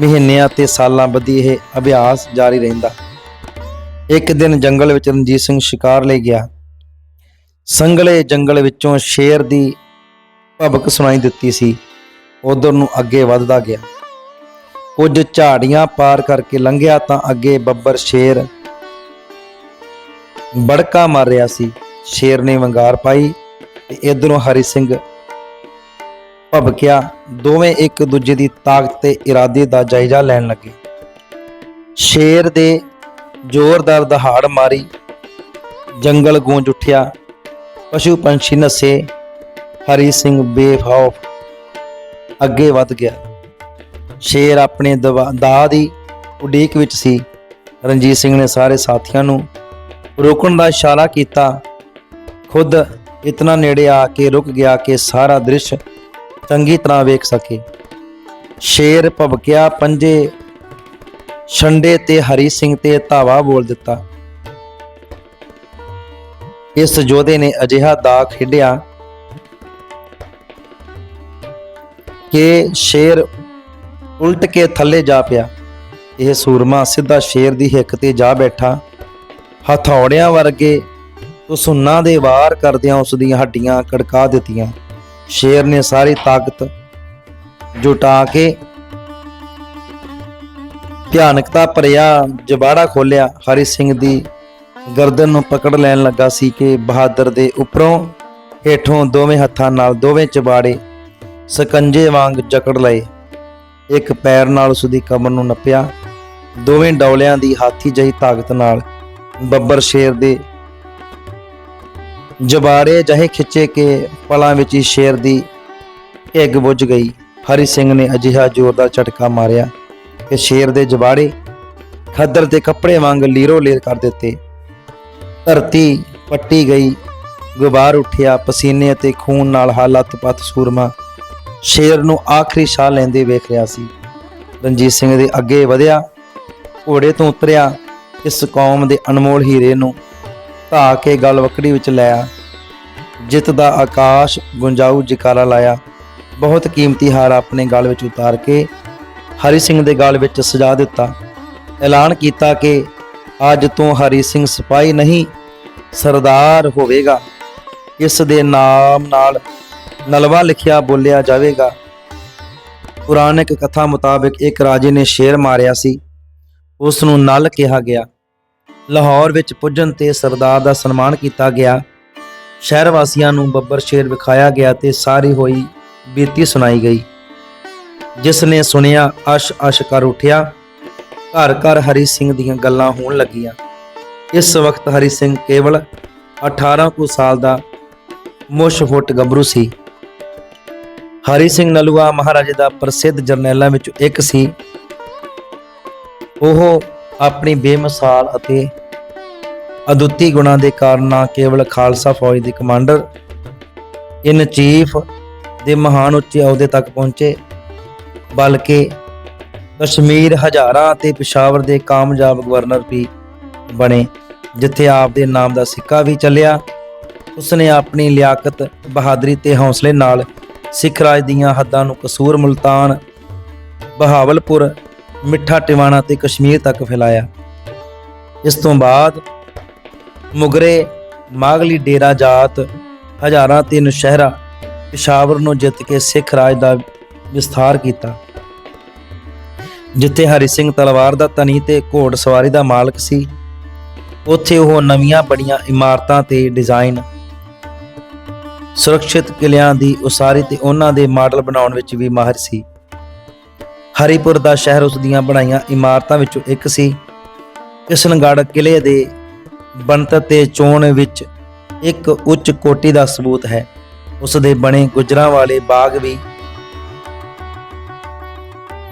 ਮਹੀਨਿਆਂ ਤੇ ਸਾਲਾਂ ਬੱਧੀ ਇਹ ਅਭਿਆਸ ਜਾਰੀ ਰਹਿੰਦਾ। ਇੱਕ ਦਿਨ ਜੰਗਲ ਵਿੱਚ ਰਣਜੀਤ ਸਿੰਘ ਸ਼ਿਕਾਰ ਲਈ ਗਿਆ। ਸੰਗਲੇ ਜੰਗਲ ਵਿੱਚੋਂ ਸ਼ੇਰ ਦੀ ਭਬਕ ਸੁਣਾਈ ਦਿੱਤੀ ਸੀ। ਉਧਰ ਨੂੰ ਅੱਗੇ ਵੱਧਦਾ ਗਿਆ। ਕੁਝ ਝਾੜੀਆਂ ਪਾਰ ਕਰਕੇ ਲੰਘਿਆ ਤਾਂ ਅੱਗੇ ਬੱਬਰ ਸ਼ੇਰ ਬੜਕਾ ਮਾਰ ਰਿਹਾ ਸੀ। ਸ਼ੇਰ ਨੇ ਵੰਗਾਰ ਪਾਈ ਤੇ ਇਧਰੋਂ ਹਰੀ ਸਿੰਘ ਭਬਕਿਆ। ਦੋਵੇਂ ਇੱਕ ਦੂਜੇ ਦੀ ਤਾਕਤ ਤੇ ਇਰਾਦੇ ਦਾ ਜਾਇਜ਼ਾ ਲੈਣ ਲੱਗੇ। ਸ਼ੇਰ ਦੇ ਜ਼ੋਰਦਾਰ ਦਹਾੜ ਮਾਰੀ। ਜੰਗਲ ਗੂੰਜ ਉੱਠਿਆ। ਪਸ਼ੂ ਪੰਛੀ ਨਸੇ। ਹਰੀ ਸਿੰਘ ਬੇਖੌਫ ਅੱਗੇ ਵੱਧ ਗਿਆ। ਸ਼ੇਰ ਆਪਣੇ ਦਵਾ- ਦਾਅ ਦੀ ਉਡੀਕ ਵਿੱਚ ਸੀ। ਰਣਜੀਤ ਸਿੰਘ ਨੇ ਸਾਰੇ ਸਾਥੀਆਂ ਨੂੰ ਰੁਕਣ ਦਾ ਇਸ਼ਾਰਾ ਕੀਤਾ। ਖੁਦ ਇਤਨਾ ਨੇੜੇ ਆ ਕੇ ਰੁਕ ਗਿਆ ਕਿ ਸਾਰਾ ਦ੍ਰਿਸ਼ ਚੰਗੀ ਤਰ੍ਹਾਂ ਵੇਖ ਸਕੇ। ਸ਼ੇਰ ਭਬਕਿਆ ਪੰਜੇ ਛੰਡੇ ਤੇ ਹਰੀ ਸਿੰਘ ਤੇ ਧਾਵਾ ਬੋਲ ਦਿੱਤਾ। ਇਸ ਯੋਧੇ ਨੇ ਅਜਿਹਾ ਦਾ ਖੇਡਿਆ ਕਿ ਸ਼ੇਰ ਉਲਟ ਕੇ ਥੱਲੇ ਜਾ ਪਿਆ। ਇਹ ਸੂਰਮਾ ਸਿੱਧਾ ਸ਼ੇਰ ਦੀ ਹਿੱਕ ਤੇ ਜਾ ਬੈਠਾ। ਹਥੌੜਿਆਂ ਵਰਗੇ ਸੁੰਨਾ ਦੇ ਵਾਰ ਕਰਦਿਆਂ ਉਸ ਦੀਆਂ ਹੱਡੀਆਂ ਕੜਕਾ ਦਿੱਤੀਆਂ। ਸ਼ੇਰ ਨੇ ਸਾਰੀ ਤਾਕਤ ਜੁਟਾ ਕੇ ਭਿਆਨਕਤਾ ਭਰਿਆ ਜਬਾੜਾ ਖੋਲਿਆ ਹਰੀ ਸਿੰਘ ਦੀ ਗਰਦਨ ਨੂੰ ਪਕੜ ਲੈਣ ਲੱਗਾ ਸੀ ਕਿ ਬਹਾਦਰ ਦੇ ਉੱਪਰੋਂ ਹੇਠੋਂ ਦੋਵੇਂ ਹੱਥਾਂ ਨਾਲ ਦੋਵੇਂ ਚਬਾੜੇ ਸਕੰਜੇ ਵਾਂਗ ਜਕੜ ਲਏ। ਇੱਕ ਪੈਰ ਨਾਲ ਉਸ ਦੀ ਕਮਰ ਨੂੰ ਨੱਪਿਆ। ਦੋਵੇਂ ਡੌਲਿਆਂ ਦੀ ਹਾਥੀ ਜਹੀ ਤਾਕਤ ਨਾਲ ਬੱਬਰ ਸ਼ੇਰ ਦੇ। ਜਬਾਰੇ ਜਹੇ ਖਿੱਚੇ ਕੇ ਪਲਾਂ ਵਿੱਚ ਹੀ ਸ਼ੇਰ ਦੀ ਹਿੱਗ ਬੁੱਝ ਗਈ। ਹਰੀ ਸਿੰਘ ਨੇ ਅਜਿਹਾ ਜ਼ੋਰਦਾਰ ਝਟਕਾ ਮਾਰਿਆ ਕਿ ਸ਼ੇਰ ਦੇ ਜਬਾੜੇ ਖੱਦਰ ਦੇ ਕੱਪੜੇ ਵਾਂਗ ਲੀਰੋ ਲੇਰ ਕਰ ਦਿੱਤੇ। ਧਰਤੀ ਪੱਟੀ ਗਈ, ਗੁਬਾਰ ਉੱਠਿਆ, ਪਸੀਨੇ ਅਤੇ ਖੂਨ ਨਾਲ ਹਾਲਤ ਪਤ ਸੂਰਮਾ ਸ਼ੇਰ ਨੂੰ ਆਖਰੀ ਸਾਹ ਲੈਂਦੇ ਵੇਖ ਰਿਹਾ ਸੀ। ਰਣਜੀਤ ਸਿੰਘ ਦੇ ਅੱਗੇ ਵਧਿਆ, ਘੋੜੇ ਤੋਂ ਉਤਰਿਆ ਇਸ ਕੌਮ ਦੇ ਅਨਮੋਲ ਹੀਰੇ ਨੂੰ ਧਾ ਕੇ ਗਲ ਵਕੜੀ ਵਿੱਚ ਲਿਆ। ਜਿੱਤ ਦਾ ਆਕਾਸ਼ ਗੁੰਜਾਊ ਜਕਾਰਾ ਲਾਇਆ। ਬਹੁਤ ਕੀਮਤੀ ਹਾਰ ਆਪਣੇ ਗਲ ਵਿੱਚ ਉਤਾਰ ਕੇ ਹਰੀ ਸਿੰਘ ਦੇ ਗਲ ਵਿੱਚ ਸਜਾ ਦਿੱਤਾ। ਐਲਾਨ ਕੀਤਾ ਕਿ ਅੱਜ ਤੋਂ ਹਰੀ ਸਿੰਘ ਸਿਪਾਹੀ ਨਹੀਂ, ਸਰਦਾਰ ਹੋਵੇਗਾ। ਇਸ ਦੇ ਨਾਮ ਨਾਲ ਨਲਵਾ ਲਿਖਿਆ ਬੋਲਿਆ ਜਾਵੇਗਾ। ਪੁਰਾਣਿਕ ਕਥਾ ਮੁਤਾਬਕ ਇੱਕ ਰਾਜੇ ਨੇ ਸ਼ੇਰ ਮਾਰਿਆ ਸੀ। ਉਸ ਨੂੰ ਨਲ ਕਿਹਾ ਗਿਆ। ਲਾਹੌਰ ਵਿੱਚ ਪੁੱਜਣ ਤੇ ਸਰਦਾਰ ਦਾ ਸਨਮਾਨ ਕੀਤਾ ਗਿਆ। ਸ਼ਹਿਰ ਵਾਸੀਆਂ ਨੂੰ ਬੱਬਰ ਸ਼ੇਰ ਵਿਖਾਇਆ ਗਿਆ ਤੇ ਸਾਰੀ ਹੋਈ ਬੀਤੀ ਸੁਣਾਈ ਗਈ। ਜਿਸ ਨੇ ਸੁਣਿਆ, ਅਸ਼ ਅਸ਼ ਕਰ ਉਠਿਆ। ਘਰ ਘਰ ਹਰੀ ਸਿੰਘ ਦੀਆਂ ਗੱਲਾਂ ਹੋਣ ਲੱਗੀਆਂ। ਇਸ ਵਕਤ ਹਰੀ ਸਿੰਘ ਕੇਵਲ 18 ਕੁ ਸਾਲ ਦਾ ਮੁੱਛ ਫੁੱਟ ਗੱਭਰੂ ਸੀ। ਹਰੀ ਸਿੰਘ ਨਲੂਆ ਮਹਾਰਾਜੇ ਦਾ ਪ੍ਰਸਿੱਧ ਜਰਨੈਲਾਂ ਵਿੱਚੋਂ ਇੱਕ ਸੀ। ਉਹ ਆਪਣੀ ਬੇਮਿਸਾਲ ਅਤੇ ਅਦੁੱਤੀ ਗੁਣਾਂ ਦੇ ਕਾਰਨ ਨਾ ਕੇਵਲ ਖਾਲਸਾ ਫੌਜ ਦੇ ਕਮਾਂਡਰ, ਇਨ ਚੀਫ ਦੇ ਮਹਾਨ ਉੱਚੇ ਅਹੁਦੇ ਤੱਕ ਪਹੁੰਚੇ, ਬਲਕਿ ਕਸ਼ਮੀਰ ਹਜ਼ਾਰਾਂ ਅਤੇ ਪਿਸ਼ਾਵਰ ਦੇ ਕਾਮਯਾਬ ਗਵਰਨਰ ਵੀ ਬਣੇ, ਜਿੱਥੇ ਆਪ ਦੇ ਨਾਮ ਦਾ ਸਿੱਕਾ ਵੀ ਚੱਲਿਆ। ਉਸਨੇ ਆਪਣੀ ਲਿਆਕਤ ਬਹਾਦਰੀ ਤੇ ਹੌਸਲੇ ਨਾਲ ਸਿੱਖ ਰਾਜ ਦੀਆਂ ਹੱਦਾਂ ਨੂੰ ਕਸੂਰ ਮੁਲਤਾਨ, ਬਹਾਵਲਪੁਰ ਮਿੱਠਾ ਟਿਵਾਣਾ ਤੇ ਕਸ਼ਮੀਰ ਤੱਕ ਫੈਲਾਇਆ। ਇਸ ਤੋਂ ਬਾਅਦ ਮੁਗਰੇ ਮਾਗਲੀ ਡੇਰਾ ਜਾਤ ਹਜ਼ਾਰਾਂ ਤੇ ਨੁਸ਼ਹਿਰਾ ਪਿਸ਼ਾਵਰ ਨੂੰ ਜਿੱਤ ਕੇ ਸਿੱਖ ਰਾਜ ਦਾ ਵਿਸਥਾਰ ਕੀਤਾ। ਜਿੱਥੇ ਹਰੀ ਸਿੰਘ ਤਲਵਾਰ ਦਾ ਧਨੀ ਤੇ ਘੋੜ ਸਵਾਰੀ ਦਾ ਮਾਲਕ ਸੀ, ਉੱਥੇ ਉਹ ਨਵੀਆਂ ਬੜੀਆਂ ਇਮਾਰਤਾਂ ਤੇ ਡਿਜ਼ਾਈਨ ਸੁਰੱਖਿਅਤ ਕਿਲਿਆਂ ਦੀ ਉਸਾਰੀ ਤੇ ਉਹਨਾਂ ਦੇ ਮਾਡਲ ਬਣਾਉਣ ਵਿੱਚ ਵੀ ਮਾਹਿਰ ਸੀ। ਹਰੀਪੁਰ ਦਾ ਸ਼ਹਿਰ ਉਸ ਦੀਆਂ ਬਣਾਈਆਂ ਇਮਾਰਤਾਂ ਵਿੱਚੋਂ ਇੱਕ ਸੀ। ਕਿਸ਼ਨਗੜ੍ਹ ਕਿਲੇ ਦੇ ਬਣਤਰ ਤੇ ਚੋਣ ਵਿੱਚ ਇੱਕ ਉੱਚ ਕੋਟੀ ਦਾ ਸਬੂਤ ਹੈ। ਉਸ ਦੇ ਬਣੇ ਗੁਜਰਾਂ ਵਾਲੇ ਬਾਗ ਵੀ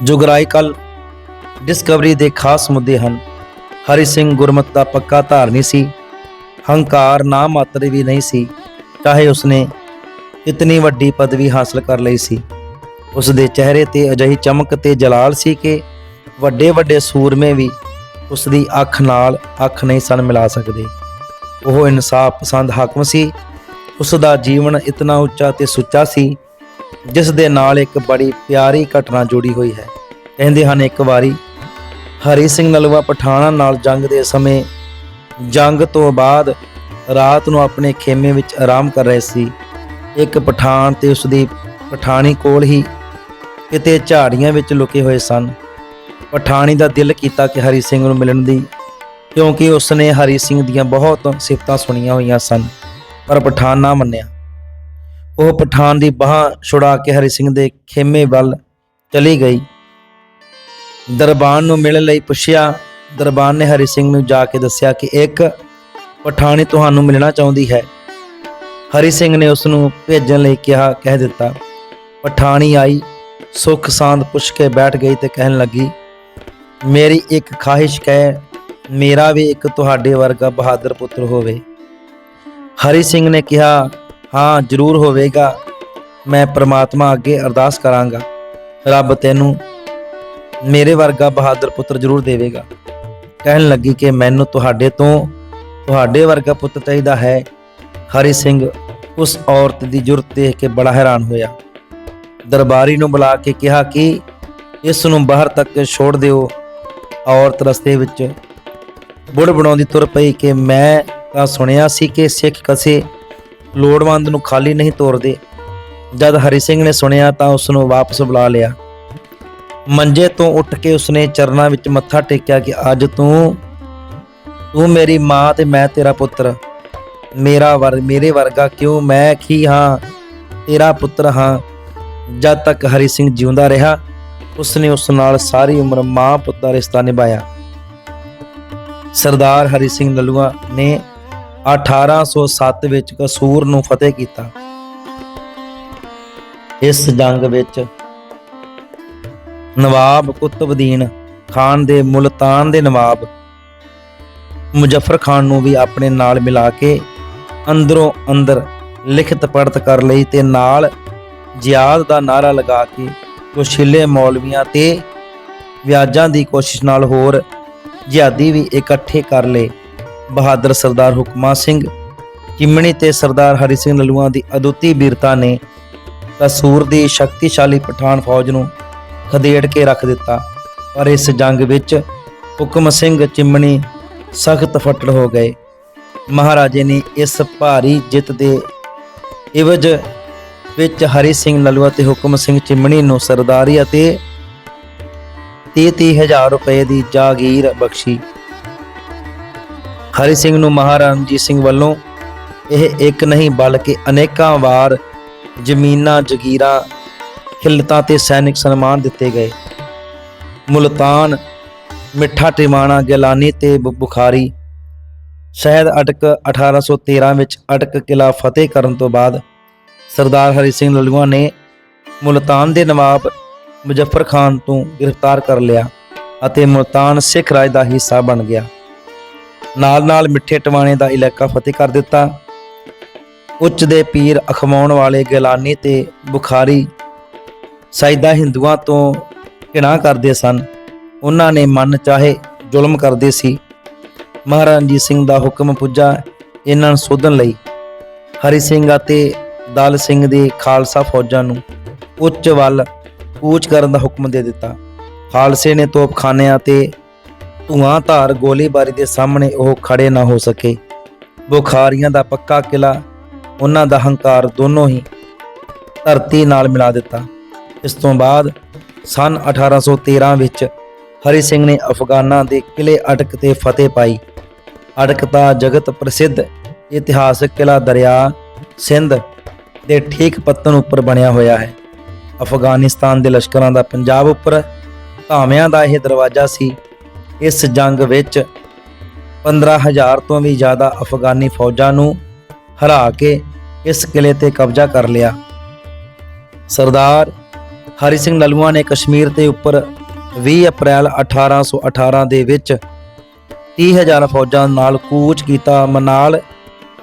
ਜੁਗਰਾਈਕਲ ਡਿਸਕਵਰੀ ਦੇ ਖਾਸ ਮੁੱਦੇ ਹਨ। ਹਰੀ ਸਿੰਘ ਗੁਰਮਤ ਦਾ ਪੱਕਾ ਧਾਰਨੀ ਸੀ। ਹੰਕਾਰ ਨਾ ਮਾਤਰ ਵੀ ਨਹੀਂ ਸੀ। ਚਾਹੇ ਉਸਨੇ ਇਤਨੀ ਵੱਡੀ ਪਦਵੀ ਹਾਸਲ ਕਰ ਲਈ ਸੀ। ਉਸ ਦੇ ਚਿਹਰੇ ਤੇ ਅਜਿਹੀ ਚਮਕ ਤੇ ਜਲਾਲ ਸੀ ਕਿ ਵੱਡੇ ਵੱਡੇ ਸੂਰਮੇ ਵੀ ਉਸ ਦੀ ਅੱਖ ਨਾਲ ਅੱਖ ਨਹੀਂ ਸਨ ਮਿਲਾ ਸਕਦੇ। ਉਹ ਇਨਸਾਫ ਪਸੰਦ ਹਾਕਮ ਸੀ। ਉਸ ਦਾ ਜੀਵਨ ਇਤਨਾ ਉੱਚਾ ਤੇ ਸੁੱਚਾ ਸੀ, ਜਿਸ ਦੇ ਨਾਲ ਇੱਕ ਬੜੀ ਪਿਆਰੀ ਘਟਨਾ ਜੁੜੀ ਹੋਈ ਹੈ। ਕਹਿੰਦੇ ਹਨ, ਇੱਕ ਵਾਰੀ ਹਰੀ ਸਿੰਘ ਨਲਵਾ ਪਠਾਣਾ ਨਾਲ ਜੰਗ ਦੇ ਸਮੇਂ ਜੰਗ ਤੋਂ ਬਾਅਦ ਰਾਤ ਨੂੰ ਆਪਣੇ ਖੇਮੇ ਵਿੱਚ ਆਰਾਮ ਕਰ ਰਹੇ ਸੀ। ਇੱਕ ਪਠਾਨ ਤੇ ਉਸ ਦੀ ਪਠਾਣੀ ਕੋਲ ਹੀ ਕਿਤੇ ਝਾੜੀਆਂ ਵਿੱਚ ਲੁਕੇ ਹੋਏ ਸਨ। ਪਠਾਣੀ ਦਾ ਦਿਲ ਕੀਤਾ ਕਿ ਹਰੀ ਸਿੰਘ ਨੂੰ ਮਿਲਣ ਦੀ, ਕਿਉਂਕਿ ਉਸਨੇ ਹਰੀ ਸਿੰਘ ਦੀਆਂ ਬਹੁਤ ਸਿਫਤਾਂ ਸੁਣੀਆਂ ਹੋਈਆਂ ਸਨ, ਪਰ ਪਠਾਨ ਨਾ ਮੰਨਿਆ। ਉਹ ਪਠਾਨ ਦੀ ਬਾਹ ਛੁਡਾ ਕੇ ਹਰੀ ਸਿੰਘ ਦੇ ਖੇਮੇ ਵੱਲ ਚਲੀ ਗਈ। ਦਰਬਾਨ ਨੂੰ ਮਿਲਣ ਲਈ ਪੁੱਛਿਆ, ਦਰਬਾਨ ਨੇ ਹਰੀ ਸਿੰਘ ਨੂੰ ਜਾ ਕੇ ਦੱਸਿਆ ਕਿ ਇੱਕ ਪਠਾਣੀ ਤੁਹਾਨੂੰ ਮਿਲਣਾ ਚਾਹੁੰਦੀ ਹੈ। ਹਰੀ ਸਿੰਘ ਨੇ ਉਸ ਨੂੰ ਭੇਜਣ ਲਈ ਕਿਹਾ, ਕਹਿ ਦਿੱਤਾ। ਪਠਾਣੀ ਆਈ। ਸੁੱਖ ਸਾਂਦ ਪੁੱਛ ਕੇ ਬੈਠ ਗਈ ਤੇ ਕਹਿਣ ਲੱਗੀ, ਮੇਰੀ ਇੱਕ ਖਾਹਿਸ਼ ਹੈ ਮੇਰਾ ਵੀ ਇੱਕ ਤੁਹਾਡੇ ਵਰਗਾ ਬਹਾਦਰ ਪੁੱਤਰ ਹੋਵੇ। ਹਰੀ ਸਿੰਘ ਨੇ ਕਿਹਾ, ਹਾਂ, ਜ਼ਰੂਰ ਹੋਵੇਗਾ। ਮੈਂ ਪ੍ਰਮਾਤਮਾ ਅੱਗੇ ਅਰਦਾਸ ਕਰਾਂਗਾ। ਰੱਬ ਤੈਨੂੰ ਮੇਰੇ ਵਰਗਾ ਬਹਾਦਰ ਪੁੱਤਰ ਜ਼ਰੂਰ ਦੇਵੇਗਾ। ਕਹਿਣ ਲੱਗੀ ਕਿ ਮੈਨੂੰ ਤੁਹਾਡੇ ਤੋਂ ਤੁਹਾਡੇ ਵਰਗਾ ਪੁੱਤ ਚਾਹੀਦਾ ਹੈ। ਹਰੀ ਸਿੰਘ ਉਸ ਔਰਤ ਦੀ ਜੁਰਤ ਦੇਖ ਕੇ ਬੜਾ ਹੈਰਾਨ ਹੋਇਆ। ਦਰਬਾਰੀ ਨੂੰ ਬੁਲਾ ਕੇ ਕਿਹਾ ਕਿ ਇਸ ਨੂੰ ਬਾਹਰ ਤੱਕ ਛੋੜ ਦਿਓ। ਔਰਤ ਰਸਤੇ ਵਿੱਚ ਬੁੜ ਬਣਾਉਂਦੀ ਤੁਰ ਪਈ ਕਿ ਮੈਂ ਤਾਂ ਸੁਣਿਆ ਸੀ ਕਿ ਸਿੱਖ ਕਸੇ ਲੋੜਵੰਦ ਨੂੰ ਖਾਲੀ ਨਹੀਂ ਤੋਰਦੇ। ਜਦ ਹਰੀ ਸਿੰਘ ਨੇ ਸੁਣਿਆ ਤਾਂ ਉਸ ਨੂੰ ਵਾਪਸ ਬੁਲਾ ਲਿਆ। ਮੰਜੇ ਤੋਂ ਉੱਠ ਕੇ ਉਸਨੇ ਚਰਨਾਂ ਵਿੱਚ ਮੱਥਾ ਟੇਕਿਆ ਕਿ ਅੱਜ ਤੂੰ ਤੂੰ ਮੇਰੀ ਮਾਂ ਤੇ ਮੈਂ ਤੇਰਾ ਪੁੱਤਰ। ਮੇਰਾ ਵਰ, ਮੇਰੇ ਵਰਗਾ ਕਿਉਂ ਮੈਂ ਕੀ ਹਾਂ? ਤੇਰਾ ਪੁੱਤਰ ਹਾਂ। ਜਦ ਤੱਕ ਹਰੀ ਸਿੰਘ ਜਿਉਂਦਾ ਰਿਹਾ, ਉਸਨੇ ਉਸ ਨਾਲ ਸਾਰੀ ਉਮਰ ਮਾਂ ਪੁੱਤ ਦਾ ਰਿਸ਼ਤਾ ਨਿਭਾਇਆ। ਸਰਦਾਰ ਹਰੀ ਸਿੰਘ ਨਲੂਆ ਨੇ 1807 ਵਿੱਚ ਕਸੂਰ ਨੂੰ ਫਤਿਹ ਕੀਤਾ। ਇਸ ਜੰਗ ਵਿੱਚ ਨਵਾਬ ਕੁਤਬਦੀਨ ਖਾਨ ਦੇ ਮੁਲਤਾਨ ਦੇ ਨਵਾਬ ਮੁਜ਼ਫਰ ਖਾਨ ਨੂੰ ਵੀ ਆਪਣੇ ਨਾਲ ਮਿਲਾ ਕੇ ਅੰਦਰੋਂ ਅੰਦਰ ਲਿਖਤ ਪੜਤ ਕਰ ਲਈ ਤੇ ਨਾਲ ਜਿਆਦ ਦਾ ਨਾਰਾ ਲਗਾ ਕੇ ਕੁਸ਼ਿਲੇ ਮੌਲਵੀਆਂ ਤੇ ਵਿਆਜਾਂ ਦੀ ਕੋਸ਼ਿਸ਼ ਨਾਲ ਹੋਰ ਜਿਹਾਦੀ ਵੀ ਇਕੱਠੇ ਕਰ ਲਏ। ਬਹਾਦਰ ਸਰਦਾਰ ਹੁਕਮਾ ਸਿੰਘ ਚਿਮਣੀ ਤੇ ਸਰਦਾਰ ਹਰੀ ਸਿੰਘ ਨਲੂਆਂ ਦੀ ਅਦੁੱਤੀ ਵੀਰਤਾ ਨੇ ਕਸੂਰ ਦੀ ਸ਼ਕਤੀਸ਼ਾਲੀ ਪਠਾਨ ਫੌਜ ਨੂੰ ਖਦੇੜ ਕੇ ਰੱਖ ਦਿੱਤਾ। ਪਰ ਇਸ ਜੰਗ ਵਿੱਚ ਹੁਕਮ ਸਿੰਘ ਚਿਮਣੀ ਸਖਤ ਫੱਟੜ ਹੋ ਗਏ। ਮਹਾਰਾਜੇ ਨੇ ਇਸ ਭਾਰੀ ਜਿੱਤ ਦੇ ਇਵਜ ਵਿੱਚ ਹਰੀ ਸਿੰਘ ਨਲੂਆ ਤੇ ਹੁਕਮ ਸਿੰਘ ਚਿਮਣੀ ਨੂੰ ਸਰਦਾਰੀ ਅਤੇ 30 ਹਜ਼ਾਰ ਰੁਪਏ ਦੀ ਜਾਗੀਰ ਬਖਸ਼ੀ। ਹਰੀ ਸਿੰਘ ਨੂੰ ਮਹਾਰਾਜਾ ਸਿੰਘ ਵੱਲੋਂ ਇਹ ਇੱਕ ਨਹੀਂ ਬਲਕਿ ਅਨੇਕਾਂ ਵਾਰ ਜ਼ਮੀਨਾਂ, ਜਗੀਰਾਂ, ਖਿਲਤਾਂ ਤੇ ਸੈਨਿਕ ਸਨਮਾਨ ਦਿੱਤੇ ਗਏ। ਮੁਲਤਾਨ, ਮਿੱਠਾ ਟਿਮਾਣਾ ਗਿਲਾਨੀ ਤੇ ਬੁਖਾਰੀ ਸ਼ਹਿਦ ਅਟਕ 1813 ਵਿੱਚ ਅਟਕ ਕਿਲਾ ਫਤਿਹ ਕਰਨ ਤੋਂ ਬਾਅਦ ਸਰਦਾਰ ਹਰੀ ਸਿੰਘ ਨਲੂਆ ਨੇ ਮੁਲਤਾਨ ਦੇ ਨਵਾਬ ਮੁਜ਼ੱਫਰ ਖਾਨ ਤੋਂ ਗ੍ਰਿਫਤਾਰ ਕਰ ਲਿਆ ਅਤੇ ਮੁਲਤਾਨ ਸਿੱਖ ਰਾਜ ਦਾ ਹਿੱਸਾ ਬਣ ਗਿਆ। ਨਾਲ-ਨਾਲ ਮਿੱਠੇ ਟਵਾਣੇ ਦਾ ਇਲਾਕਾ ਫਤਿਹ ਕਰ ਦਿੱਤਾ। ਉੱਚ ਦੇ ਪੀਰ ਅਖਵਾਉਣ ਵਾਲੇ ਗਿਲਾਨੀ ਤੇ ਬੁਖਾਰੀ ਸਾਇਦਾ ਹਿੰਦੂਆਂ ਤੋਂ ਘਿਣਾ ਕਰਦੇ ਸਨ। ਉਹਨਾਂ ਨੇ ਮਨ ਚਾਹੇ ਜ਼ੁਲਮ ਕਰਦੇ ਸੀ। ਮਹਾਰਾਜਾ ਸਿੰਘ ਦਾ ਹੁਕਮ ਪੁੱਜਾ ਇਹਨਾਂ ਨੂੰ ਸੋਧਣ ਲਈ। ਹਰੀ ਸਿੰਘ ਅਤੇ ਦਲ ਸਿੰਘ ਦੇ ਖਾਲਸਾ ਫੌਜਾਂ ਨੂੰ ਉੱਚ ਵੱਲ ਕੂਚ ਕਰਨ ਦਾ ਹੁਕਮ ਦੇ ਦਿੱਤਾ। ਖਾਲਸੇ ਨੇ ਤੋਪਖਾਨਿਆਂ ਤੇ ਧੂਆਂ ਧਾਰ ਗੋਲੀਬਾਰੀ ਦੇ ਸਾਹਮਣੇ ਉਹ ਖੜੇ ਨਾ ਹੋ ਸਕੇ। ਬੁਖਾਰੀਆਂ ਦਾ ਪੱਕਾ ਕਿਲਾ ਉਹਨਾਂ ਦਾ ਹੰਕਾਰ ਦੋਨੋਂ ਹੀ ਧਰਤੀ ਨਾਲ ਮਿਲਾ ਦਿੱਤਾ। ਇਸ ਤੋਂ ਬਾਅਦ ਸਨ 1813 ਵਿੱਚ ਹਰੀ ਸਿੰਘ ਨੇ ਅਫਗਾਨਾਂ ਦੇ ਕਿਲੇ ਅਟਕ ਤੇ ਫਤਿਹ ਪਾਈ। ਅਟਕ ਦਾ ਜਗਤ ਪ੍ਰਸਿੱਧ ਇਤਿਹਾਸਕ ਕਿਲਾ ਦਰਿਆ, ਸਿੰਧ ਦੇ ਠੀਕ ਪੱਤਨ ਉੱਪਰ ਬਣਿਆ ਹੋਇਆ ਹੈ। ਅਫਗਾਨਿਸਤਾਨ ਦੇ ਲਸ਼ਕਰਾਂ ਦਾ ਪੰਜਾਬ ਉੱਪਰ ਧਾਵਿਆਂ ਦਾ ਇਹ ਦਰਵਾਜ਼ਾ ਸੀ। ਇਸ ਜੰਗ ਵਿੱਚ 15000 ਤੋਂ ਵੀ ਜ਼ਿਆਦਾ ਅਫਗਾਨੀ ਫੌਜਾਂ ਨੂੰ ਹਰਾ ਕੇ ਇਸ ਕਿਲੇ ਤੇ ਕਬਜ਼ਾ ਕਰ ਲਿਆ। ਸਰਦਾਰ ਹਰੀ ਸਿੰਘ ਨਲੂਆ ਨੇ ਕਸ਼ਮੀਰ ਦੇ ਉੱਪਰ 20 ਅਪ੍ਰੈਲ 1818 ਦੇ ਵਿੱਚ 30000 ਫੌਜਾਂ ਨਾਲ ਕੂਚ ਕੀਤਾ ਮਨਾਲ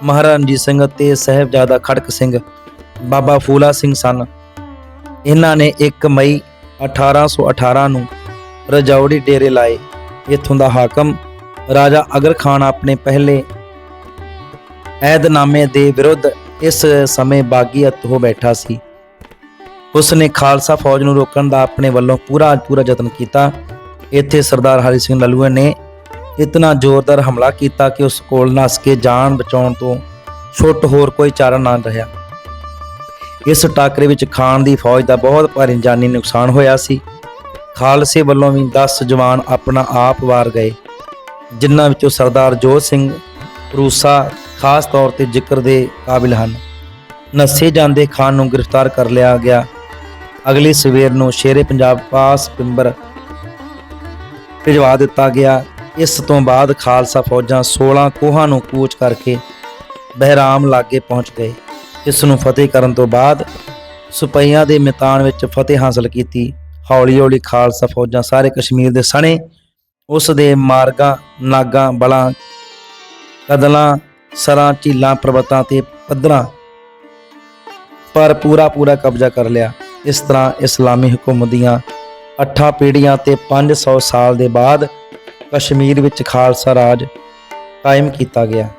ਮਹਾਰਾਜਾ ਰਣਜੀਤ ਸਿੰਘ ਅਤੇ ਸਹਿਬਜ਼ਾਦਾ ਖੜਕ ਸਿੰਘ। ਬਾਬਾ ਫੂਲਾ ਸਿੰਘ ਸਨ। ਇਹਨਾਂ ਨੇ 1 ਮਈ 1818 ਨੂੰ ਰਜੌੜੀ ਡੇਰੇ ਲਾਏ। ਇੱਥੋਂ ਦਾ ਹਾਕਮ ਰਾਜਾ ਅਗਰ ਖਾਨ ਆਪਣੇ ਪਹਿਲੇ ਐਦਨਾਮੇ ਦੇ ਵਿਰੁੱਧ ਇਸ ਸਮੇਂ ਬਾਗੀਅਤ ਹੋ ਬੈਠਾ ਸੀ। ਉਸ ਨੇ ਖਾਲਸਾ ਫੌਜ ਨੂੰ ਰੋਕਣ ਦਾ ਆਪਣੇ ਵੱਲੋਂ ਪੂਰਾ ਪੂਰਾ ਯਤਨ ਕੀਤਾ। ਇੱਥੇ ਸਰਦਾਰ ਹਰੀ ਸਿੰਘ ਨਲੂਆ ਨੇ ਇਤਨਾ ਜ਼ੋਰਦਾਰ ਹਮਲਾ ਕੀਤਾ ਕਿ ਉਸ ਕੋਲ ਨਸ ਕੇ ਜਾਨ ਬਚਾਉਣ ਤੋਂ ਛੁੱਟ ਹੋਰ ਕੋਈ ਚਾਰਾ ਨਾ ਰਿਹਾ। ਇਸ ਟਾਕਰੇ ਵਿੱਚ ਖਾਨ ਦੀ ਫੌਜ ਦਾ ਬਹੁਤ ਭਾਰੀ ਜਾਨੀ ਨੁਕਸਾਨ ਹੋਇਆ ਸੀ। ਖਾਲਸੇ ਵੱਲੋਂ ਵੀ 10 ਜਵਾਨ ਆਪਣਾ ਆਪ ਵਾਰ ਗਏ, ਜਿਨ੍ਹਾਂ ਵਿੱਚੋਂ ਸਰਦਾਰ ਜੋਤ ਸਿੰਘ ਰੂਸਾ ਖਾਸ ਤੌਰ ਤੇ ਜ਼ਿਕਰ ਦੇ ਕਾਬਿਲ ਹਨ। ਨੱਸੇ ਜਾਂਦੇ ਖਾਨ ਨੂੰ ਗ੍ਰਿਫਤਾਰ ਕਰ ਲਿਆ ਗਿਆ। ਅਗਲੀ ਸਵੇਰ ਨੂੰ ਸ਼ੇਰੇ ਪੰਜਾਬ ਪਾਸ ਪਿੰਬਰ ਭਿਜਵਾ ਦਿੱਤਾ ਗਿਆ। ਇਸ ਤੋਂ ਬਾਅਦ ਖਾਲਸਾ ਫੌਜਾਂ 16 ਕੋਹਾਂ ਨੂੰ ਕੂਚ ਕਰਕੇ ਬਹਿਰਾਮ ਲਾਗੇ ਪਹੁੰਚ ਗਏ। ਇਸ ਨੂੰ ਫਤਿਹ ਕਰਨ ਤੋਂ ਬਾਅਦ ਸੁਪਈਆਂ ਦੇ ਮੈਦਾਨ ਵਿੱਚ ਫਤਿਹ ਹਾਸਲ ਕੀਤੀ। ਹੌਲੀ-ਹੌਲੀ ਖਾਲਸਾ ਫੌਜਾਂ ਸਾਰੇ ਕਸ਼ਮੀਰ ਦੇ ਸਣੇ, ਉਸ ਦੇ ਮਾਰਗਾਂ, ਨਾਗਾਂ, ਬਲਾਂ, ਕਦਲਾਂ, ਸਰਾਂ, ਝੀਲਾਂ, ਪਰਬਤਾਂ ਤੇ ਪੱਧਰਾਂ ਪਰ ਪੂਰਾ ਪੂਰਾ ਕਬਜ਼ਾ ਕਰ ਲਿਆ। ਇਸ ਤਰ੍ਹਾਂ ਇਸਲਾਮੀ ਹਕੂਮਤ ਦੀਆਂ ਅੱਠਾਂ ਪੀੜ੍ਹੀਆਂ ਤੇ 500 ਸਾਲ ਦੇ ਬਾਅਦ ਕਸ਼ਮੀਰ ਵਿੱਚ ਖਾਲਸਾ ਰਾਜ ਕਾਇਮ ਕੀਤਾ ਗਿਆ।